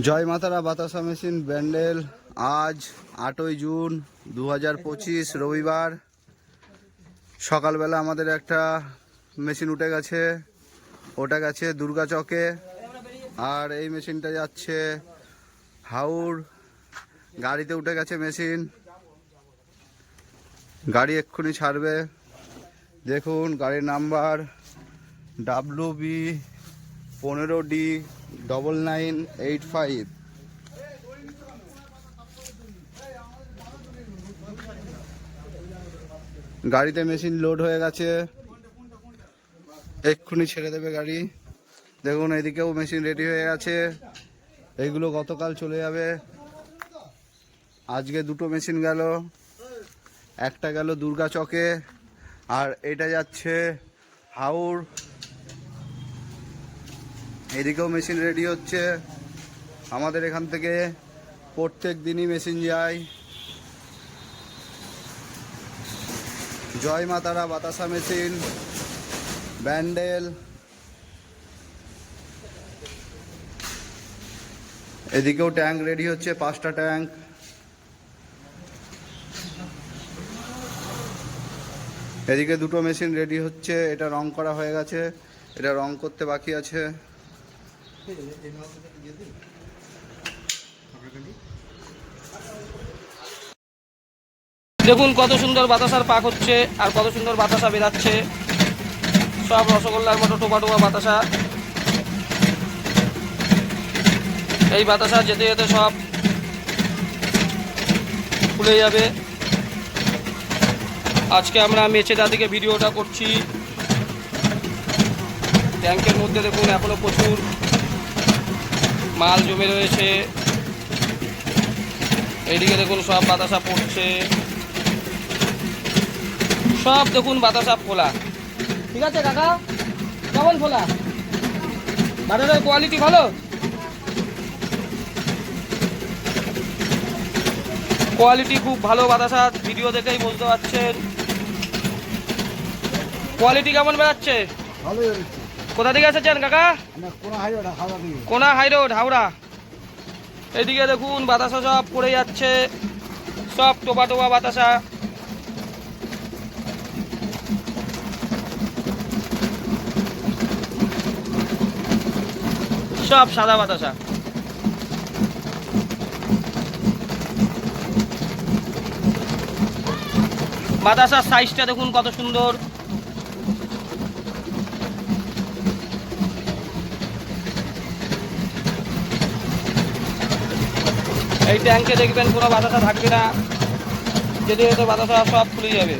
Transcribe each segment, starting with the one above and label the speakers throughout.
Speaker 1: জয় মাতারা, বাতাসা মেশিন, ব্যান্ডেল। আজ আটই জুন দু পঁচিশ, রবিবার। সকালবেলা আমাদের একটা মেশিন উঠে গেছে। ওটা গেছে দুর্গা চকে। আর এই মেশিনটা যাচ্ছে হাউর। গাড়িতে উঠে গেছে মেশিন। গাড়ি এক্ষুনি ছাড়বে। দেখুন, গাড়ির নাম্বার ডাব্লু বি পনেরো D double nine eight five গাড়িতে মেশিন লোড হয়ে গেছে। এক্ষুনি ছেড়ে দেবে গাড়ি। দেখুন, এদিকেও মেশিন রেডি হয়ে গেছে। এইগুলো গতকাল চলে যাবে। আজকে দুটো মেশিন গেল। একটা গেল দুর্গা চকে। আর এটা যাচ্ছে হাওড় এদিকেও মেশিন রেডি হচ্ছে। আমাদের এখান থেকে প্রত্যেক দিনই মেশিন যায়। জয় মাতারা বাতাসা মেশিন ব্যান্ডেল। এদিকেও ট্যাঙ্ক রেডি হচ্ছে, পাঁচটা ট্যাঙ্ক এদিকে দুটো মেশিন রেডি হচ্ছে, এটা রং করা হয়ে গেছে। এটা রং করতে বাকি আছে।
Speaker 2: দেখুন কত সুন্দর বাতাসার পাক হচ্ছে আর কত সুন্দর বাতাসা বেরাচ্ছে সব রসগোল্লার মতো টোপা টোপা বাতাসা। এই বাতাসা যেতে যেতে সব খুলে যাবে। আজকে আমরা মেচেদা থেকে ভিডিওটা করছি। ট্যাঙ্কের মধ্যে দেখুন এখনও প্রচুর মাল জমে রয়েছে। এইদিকে দেখুন সব বাতাসা পড়ছে। সব দেখুন বাতাসা ফোলা। ঠিক আছে, কাকা? কেমন ফোলা? বাতাসার কোয়ালিটি ভালো? কোয়ালিটি খুব ভালো বাতাসা ভিডিও দেখেই বুঝতে পারছেন। কোয়ালিটি কেমন বেড়াচ্ছে?
Speaker 1: ভালোই
Speaker 2: কোথা থেকে এসেছেন কাকা?
Speaker 1: কোনো হাই
Speaker 2: রোড হাওড়া। এদিকে দেখুন বাতাসা সব পড়ে যাচ্ছে। সব টোপা টোপা বাতাসা। সব সাদা বাতাসা। বাতাসার সাইজটা দেখুন কত সুন্দর। এই ট্যাঙ্কে দেখবেন কোনো বাতাসা থাকবে না। যদি হয়তো বাতাসা সব খুলে যাবে।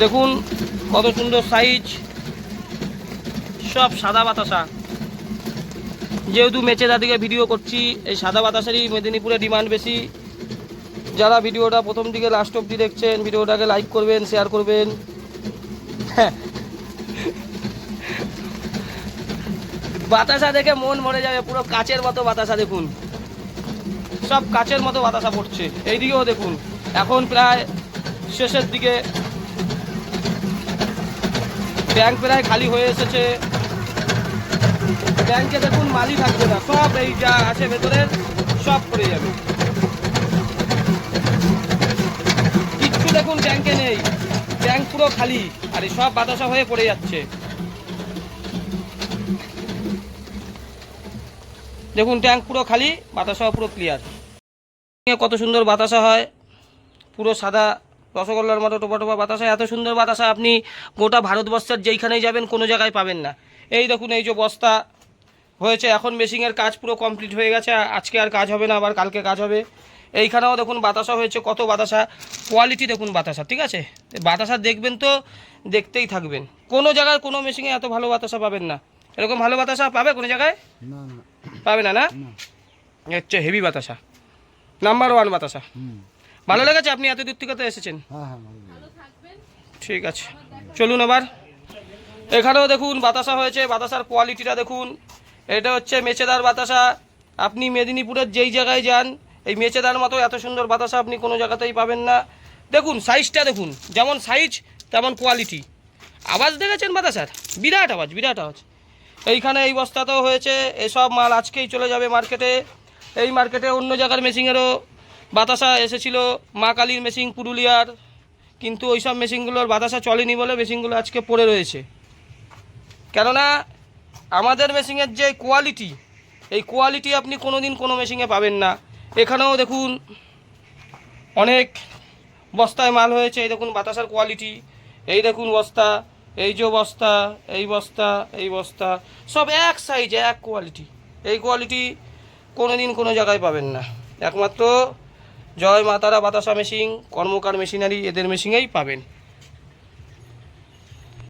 Speaker 2: দেখুন কত সুন্দর সাইজ সব সাদা বাতাসা। যেহেতু মেচে দিকে ভিডিও করছি, এই সাদা বাতাসারই মেদিনীপুরে ডিমান্ড বেশি। যারা ভিডিওটা প্রথম দিকে লাস্ট অবধি দেখছেন ভিডিওটাকে লাইক করবেন শেয়ার করবেন। হ্যাঁ বাতাসা দেখে মন মরে যাবে, পুরো কাচের মতো বাতাসা দেখুন। সব কাচের মতো বাতাসা পড়ছে, এইদিকেও দেখুন। এখন প্রায় শেষের দিকে ব্যাংক প্রায় খালি হয়ে এসেছে। ব্যাংকে দেখুন মালি থাকবে না, সব এই যা আছে ভেতরের, সব পড়ে যাবে। কিচ্ছু দেখুন ব্যাংকে নেই, ব্যাংক পুরো খালি, আর সব বাতাসা হয়ে পড়ে যাচ্ছে। দেখুন ট্যাঙ্ক পুরো খালি বাতাসা পুরো ক্লিয়ার কত সুন্দর বাতাসা হয়। পুরো সাদা রসগোল্লার মতো টোপা টোপা বাতাসা। এত সুন্দর বাতাসা আপনি গোটা ভারতবর্ষের যেইখানেই যাবেন, কোনো জায়গায় পাবেন না। এই দেখুন, এই যে বস্তা হয়েছে, এখন মেশিংয়ের কাজ পুরো কমপ্লিট হয়ে গেছে। আজকে আর কাজ হবে না, আবার কালকে কাজ হবে। এইখানেও দেখুন, বাতাসা হয়েছে, কত বাতাসা। কোয়ালিটি দেখুন বাতাসা, ঠিক আছে? বাতাসা দেখবেন তো, দেখতেই থাকবেন। কোনো জায়গায় কোনো মেশিনে এত ভালো বাতাসা পাবেন না। এরকম ভালো বাতাসা পাবে কোনো জায়গায়?
Speaker 1: না না।
Speaker 2: পাবে না না? হচ্ছে হেভি বাতাসা। নাম্বার ওয়ান বাতাসা। ভালো লেগেছে? আপনি এত দূর থেকে তো এসেছেন।
Speaker 1: হ্যাঁ হ্যাঁ
Speaker 2: ঠিক আছে। চলুন আবার এখানেও দেখুন বাতাসা হয়েছে। বাতাসার কোয়ালিটিটা দেখুন। এটা হচ্ছে মেচেদার বাতাসা। আপনি মেদিনীপুরের যেই জায়গায় যান এই মেচেদার মতো এত সুন্দর বাতাসা আপনি কোনো জায়গাতেই পাবেন না। দেখুন সাইজটা দেখুন। যেমন সাইজ তেমন কোয়ালিটি আওয়াজ দেখেছেন বাতাসার? বিরাট আওয়াজ বিরাট আওয়াজ। এইখানে এই বস্তাতেও হয়েছে, এসব মাল আজকেই চলে যাবে মার্কেটে। এই মার্কেটে অন্য জায়গার মেশিনেরও বাতাসা এসেছিল, মা কালীর মেশিন পুরুলিয়ার, কিন্তু ওই সব মেশিনগুলোর বাতাসা চলেনি বলে মেশিনগুলো আজকে পড়ে রয়েছে। কেননা, আমাদের মেশিনের যে কোয়ালিটি এই কোয়ালিটি আপনি কোনো দিন কোনো মেশিনে পাবেন না। এখানেও দেখুন, অনেক বস্তায় মাল হয়েছে, এই দেখুন বাতাসার কোয়ালিটি এই দেখুন বস্তা। এই যে বস্তা, এই বস্তা এই বস্তা, সব এক সাইজ এক কোয়ালিটি এই কোয়ালিটি কোনো দিন কোনো জায়গায় পাবেন না। একমাত্র জয় মাতারা বাতাসা মেশিন কর্মকার মেশিনারি এদের মেশিনেই পাবেন।